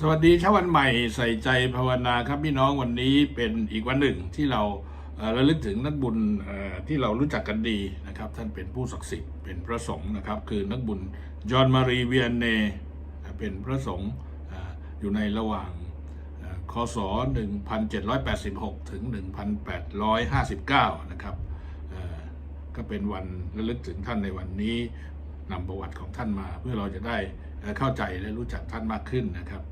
สวัสดีเช้าวันใหม่ใส่ใจภาวนาครับพี่น้องวันนี้เป็นอีกวันหนึ่งที่เราระลึกถึงนักบุญที่เรารู้จักกันดีนะครับ ท่านเป็นผู้ศักดิ์สิทธิ์เป็นพระสงฆ์นะครับ คือนักบุญจอห์นมารีเวียนเนเป็นพระสงฆ์อยู่ในระหว่างเอ่อคศ 1786 ถึง 1859 นะครับเอ่อก็เป็นวันระลึกถึงท่านในวันนี้นำประวัติของท่านมา เพื่อเราจะได้เข้าใจและรู้จักท่านมากขึ้นนะครับ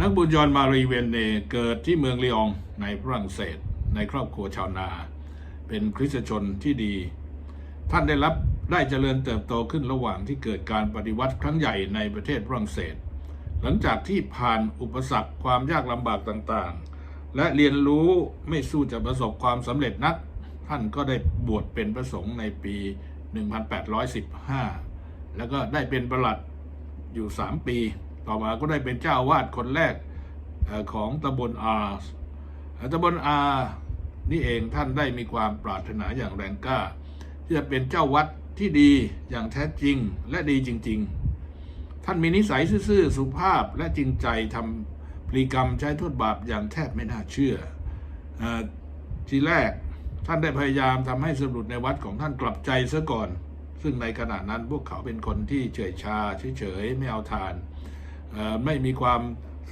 นักบุญยอนมารีเวนเนเกิดที่เมืองลีอองในฝรั่งเศส ในครอบครัวชาวนา เป็นคริสตชนที่ดี ท่านได้รับได้เจริญเติบโตขึ้นระหว่างที่เกิดการปฏิวัติครั้งใหญ่ในประเทศฝรั่งเศส หลังจากที่ผ่านอุปสรรคความยากลำบากต่างๆ และเรียนรู้ไม่สู้จะประสบความสำเร็จนัก ท่านก็ได้บวชเป็นพระสงฆ์ในปี 1815 แล้วก็ได้เป็นประหลัดอยู่ 3 ปี ต่อมาก็ได้เป็นเจ้าวาดคนแรกของตำบลอาตำบลอานี่เองท่านได้มีความปรารถนาอย่างแรงกล้า ที่จะเป็นเจ้าวัดที่ดีอย่างแท้จริงและดีจริง ๆ ท่านมีนิสัยซื่อสุภาพและจริงใจทำพลีกรรมใช้โทษบาปอย่างแทบไม่น่าเชื่ออทีแรกท่านได้พยายามทำให้สมุดในวัดของท่านกลับใจซะก่อน ซึ่งในขณะนั้นพวกเขาเป็นคนที่เฉยชาเฉยๆไม่เอาทาน ไม่มีความ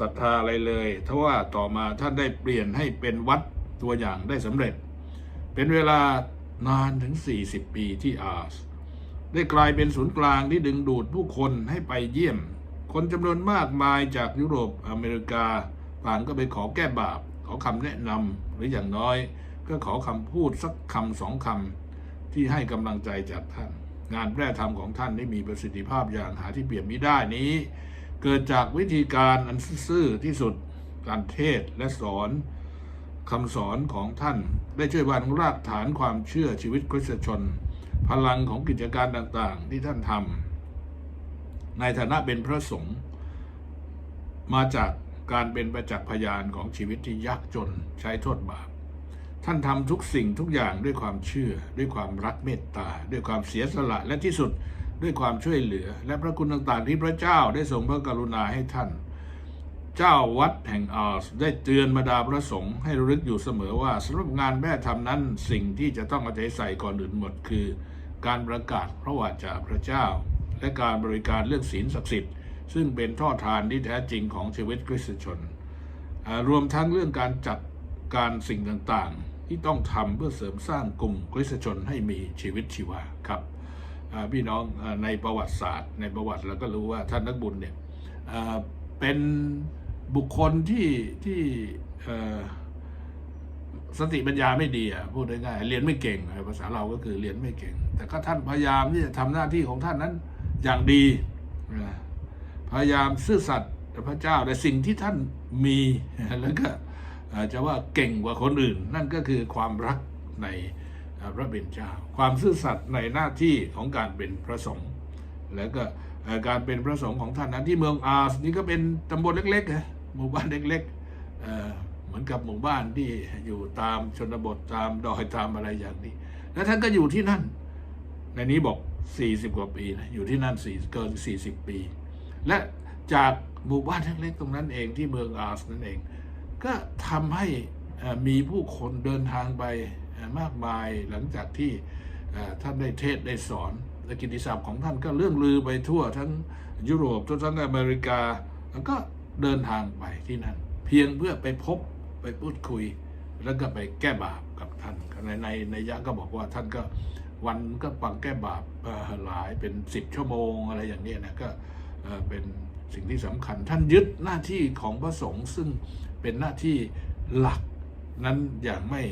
ศรัทธาอะไรเลยทว่าต่อมาท่านได้เปลี่ยนให้เป็นวัดตัวอย่างได้สำเร็จ เป็นเวลานานถึง 40 ปีที่อาร์สได้กลายเป็นศูนย์กลางที่ดึงดูดผู้คนให้ไปเยี่ยม คนจำนวนมากมายจากยุโรปอเมริกาต่างก็ไปขอแก้บาป ขอคำแนะนำหรืออย่างน้อย ก็ขอคำพูดสักคำสองคำที่ให้กำลังใจจากท่าน งานแพร่ธรรมของท่านได้มีประสิทธิภาพอย่างหาที่เปรียบมิได้นี้ เกิดจากวิธีการอันซื่อที่สุดการเทศและสอนคำสอนของท่านได้ช่วยวางรากฐานความเชื่อชีวิตคริสตชน พลังของกิจการต่างๆ ที่ท่านทำในฐานะเป็นพระสงฆ์มาจากการเป็นประจักษ์พยานของชีวิตที่ยากจนใช้โทษบาปท่านทำทุกสิ่งทุกอย่างด้วยความเชื่อ ด้วยความรักเมตตา ด้วยความเสียสละและที่สุด ด้วยความช่วยเหลือ และพระคุณต่างๆที่พระเจ้าได้ทรงพระกรุณาให้ท่าน เจ้าวัดแห่งอาร์สได้เตือนบรรดาพระสงฆ์ให้ระลึกอยู่เสมอว่าสำหรับงานแม่ธรรมนั้นสิ่งที่จะต้องเอาใจใส่ก่อนอื่นหมดคือ การประกาศพระวาจาพระเจ้า และการบริการเรื่องศีลศักดิ์สิทธิ์ซึ่งเป็นท่อทานที่แท้จริงของชีวิตคริสตชน รวมทั้งเรื่องการจัดการสิ่งต่างๆ ที่ต้องทำเพื่อเสริมสร้างกลุ่มคริสตชนให้มีชีวิตชีวาครับ พี่น้องในประวัติศาสตร์ ในประวัติเราก็รู้ว่าท่านนักบุญเนี่ยเป็นบุคคลที่ที่สติปัญญาไม่ดีอะพูดง่ายๆเรียนไม่เก่งภาษาเราก็คือเรียนไม่เก่ง แต่ก็ท่านพยายามที่จะทำหน้าที่ของท่านนั้นอย่างดี พยายามซื่อสัตย์ต่อพระเจ้าแต่สิ่งที่ท่านมีแล้วก็จะว่าเก่งกว่าคนอื่น นั่นก็คือความรักใน พระเป็นเจ้า ความซื่อสัตย์ในหน้าที่ของการเป็นพระสงฆ์แล้วก็การเป็นพระสงฆ์ของท่านนั้นที่เมืองอาร์สนี่ก็เป็นตำบลเล็กๆหมู่บ้านเล็กๆเเหมือนกับหมู่บ้านที่อยู่ตามชนบทตามดอยตามอะไรอย่างนี้ แล้วท่านก็อยู่ที่นั่น ในนี้บอก 40 กว่าปีนะอยู่ที่นั่น4เกิน 40 ปี และจากหมู่บ้านเล็กๆตรงนั้นเองที่เมืองอาร์สนั่นเอง ก็ทำให้มีผู้คนเดินทางไป มากมายหลังจากที่ท่านได้เทศได้สอน และกิติศัพท์ของท่านก็เรื่องลือไปทั่วทั้งยุโรปทั่วทั้งอเมริกาแล้วก็เดินทางไปที่นั่น เพียงเพื่อไปพบไปพูดคุย แล้วก็ไปแก้บาปกับท่านในในในยะก็บอกว่าท่านก็วันก็ฟังแก้บาปหลายเป็นสิบชั่วโมงอะไรอย่างนี้นะก็เอ่อเป็นสิ่งที่สำคัญท่านยึดหน้าที่ของพระสงฆ์ซึ่งเป็นหน้าที่หลักนั้นอย่างไม่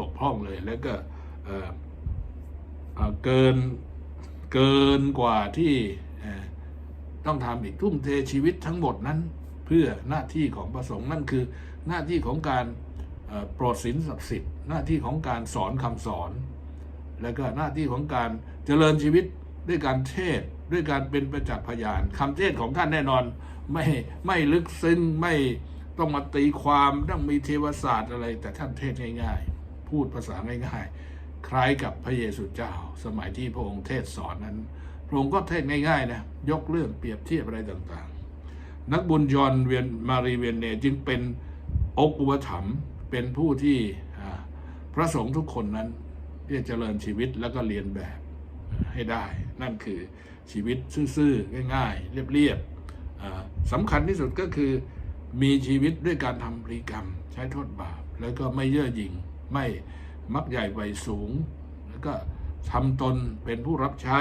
บกพร่องเลย แล้วก็เออเกินเกินกว่าที่ต้องทำอีกทุ่มเทชีวิตทั้งหมดนั้น เพื่อหน้าที่ของพระสงฆ์นั่นคือหน้าที่ของการเอ่อโปรดศีลศักดิ์สิทธิ์หน้าที่ของการสอนคำสอน แล้วก็หน้าที่ของการเจริญชีวิตด้วยการเทศด้วยการเป็นประจักษ์พยานคำเทศของท่านแน่นอนไม่ไม่ลึกซึ้งไม่ต้องมาตีความต้องมีเทวศาสตร์อะไรแต่ท่านเทศง่าย ๆ พูดภาษาง่ายๆ คล้ายกับพระเยซูเจ้า สมัยที่พระองค์เทศสอนนั้น พระองค์ก็เทศง่ายๆนะยกเรื่องเปรียบเทียบอะไรต่างๆ นักบุญยอนเวียนมารีเวียนเนจึงเป็นอกอุปถัมภ์เป็นผู้ที่พระสงฆ์ทุกคนนั้นที่จะเจริญชีวิตแล้วก็เรียนแบบให้ได้ นั่นคือชีวิตซื่อๆง่าย ๆ เรียบๆสำคัญที่สุดก็คือมีชีวิตด้วยการทำปริกรรม ใช้โทษบาป แล้วก็ไม่เย่อหยิ่ง ไม่มักใหญ่ไฟสูง แล้วก็ทำตนเป็นผู้รับใช้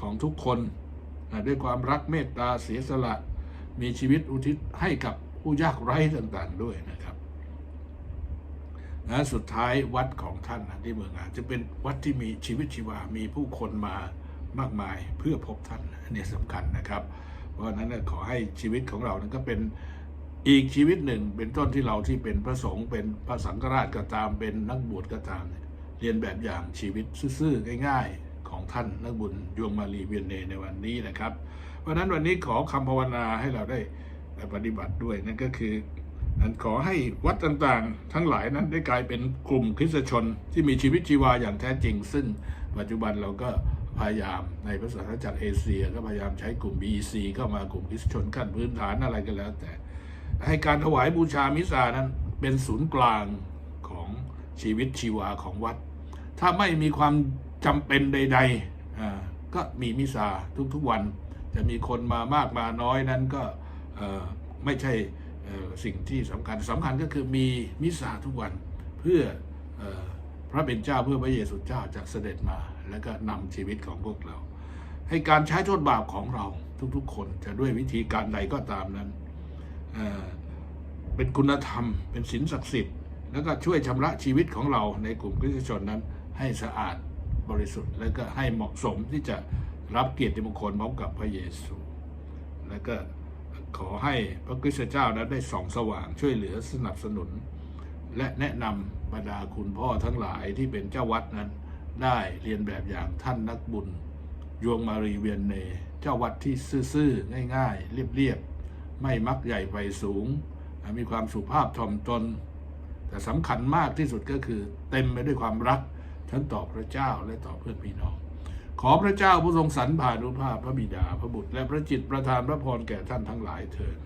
ของทุกคนด้วยความรักเมตตาเสียสละ มีชีวิตอุทิศให้กับผู้ยากไร้ต่างๆด้วยนะครับและสุดท้ายวัดของท่านที่เมืองอาจจะเป็นวัดที่มีชีวิตชีวา มีผู้คนมามากมายเพื่อพบท่านอันนี้สำคัญนะครับ เพราะฉะนั้นขอให้ชีวิตของเรานั้นก็เป็น อีกชีวิตหนึ่งเป็นต้นที่เราที่เป็นพระสงฆ์เป็นพระสังฆราชก็ตามเป็นนักบวชก็ตามเนี่ยเรียนแบบอย่างชีวิตซื่อๆง่าย ๆ ของท่านนักบุญยวงมาลีเวียนเนในวันนี้นะครับ เพราะฉะนั้นวันนี้ขอคำภาวนาให้เราได้ปฏิบัติด้วยนั่นก็คือนั้นขอให้วัดต่างๆ ทั้งหลายนั้นได้กลายเป็นกลุ่มคริสตชนที่มีชีวิตชีวาอย่างแท้จริง ซึ่งปัจจุบันเราก็พยายามในพระศาสนาจักรเอเชีย ก็พยายามใช้กลุ่ม BEC เข้ามากลุ่มคริสตชนขั้นพื้นฐานอะไรก็แล้วแต่ ให้การถวายบูชามิสานั้นเป็นศูนย์กลางของชีวิตชีวาของวัด ถ้าไม่มีความจำเป็นใดๆ ก็มีมิสาทุกๆวัน จะมีคนมามากมาน้อยนั้นก็ไม่ใช่สิ่งที่สำคัญสำคัญก็คือมีมิสาทุกวันเพื่อเออพระเป็นเจ้าเพื่อพระเยซูเจ้าจะเสด็จมา แล้วก็นำชีวิตของพวกเรา ให้การใช้โทษบาปของเราทุกๆ คนจะด้วยวิธีการใดก็ตามนั้น เป็นคุณธรรม เป็นศีลศักดิ์สิทธิ์ แล้วก็ช่วยชำระชีวิตของเราในกลุ่มคริสตชนนั้น ให้สะอาดบริสุทธิ์ และก็ให้เหมาะสมที่จะรับเกียรติมงคลพร้อมกับพระเยซู และก็ขอให้พระคริสตเจ้านั้นได้ส่องสว่างช่วยเหลือสนับสนุน และแนะนำบรรดาคุณพ่อทั้งหลายที่เป็นเจ้าวัดนั้น ได้เรียนแบบอย่างท่านนักบุญยวงมารีเวียนเน เจ้าวัดที่ซื่อๆง่าย ๆ เรียบๆ ไม่มักใหญ่ไฟสูง มีความสุภาพถ่อมตน แต่สำคัญมากที่สุดก็คือ เต็มไปด้วยความรัก ทั้งต่อพระเจ้าและต่อเพื่อนพี่น้อง ขอพระเจ้าผู้ทรงสรรผ่านุภาพพระบิดาพระบุตร และพระจิตประทานพระพรแก่ท่านทั้งหลายเถิด